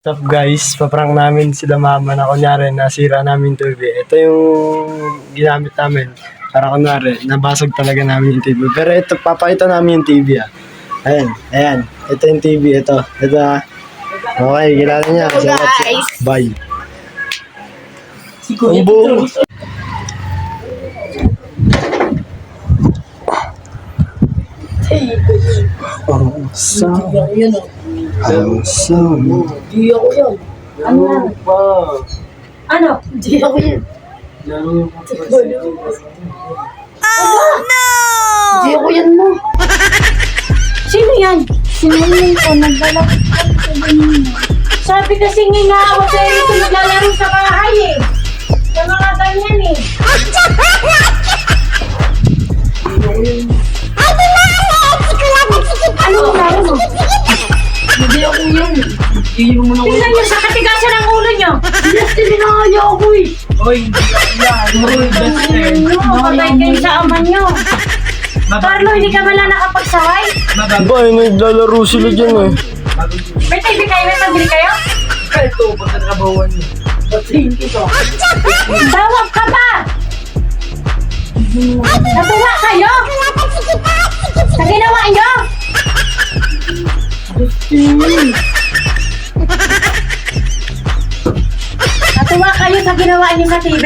What's up guys, paprank namin sila mama na kunyari nasira namin TV. Ito yung ginamit namin para kunyari nabasag talaga namin yung TV. Pero ito, papakita namin yung TV ah. Ayan, ayan. Ito yung TV, ito. Ito ah. Okay, kilala niya. What's up? Bye. Ang buong. Ang sama. Ang sama. Di ako yan. Ano yan? Ano? Di ako yan. Di ako yan mo. Sino yan? Sinunod ko, nagdala ko sa ganyan. Sabi kasi nga ako sa ito naglalaro sa Iinom mo na ako. Tingnan niyo sa katigasan ng ulo niyo. Yes, tinakaya ako eh. Oy, yan. Oy, best friend. Patay kayo sa ama niyo. Carlo, hindi ka wala nakapagsaway? Ba, naglalaro sila dyan eh. May TV kayo, may pambili kayo? Ito, pagkatrabawan niyo. Batiin kita. Tawag ka pa! Natuwa kayo? Sa ginawa niyo? Natuwa kayo sa ginawa niyo sa TV?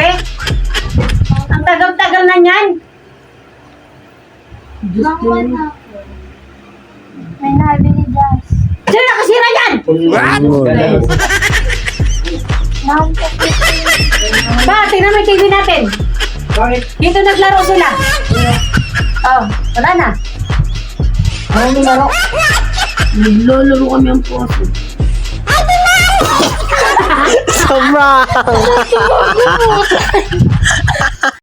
Ang tagal-tagal na niyan. Na ako. May nabili gas. Sino nakasira yan? Ko. Ba, tingnan mo yung TV natin. Bakit? Dito naglaro sila. Oh, wala na. Ano nilaro? Naglalaro kami ang puso. Sama!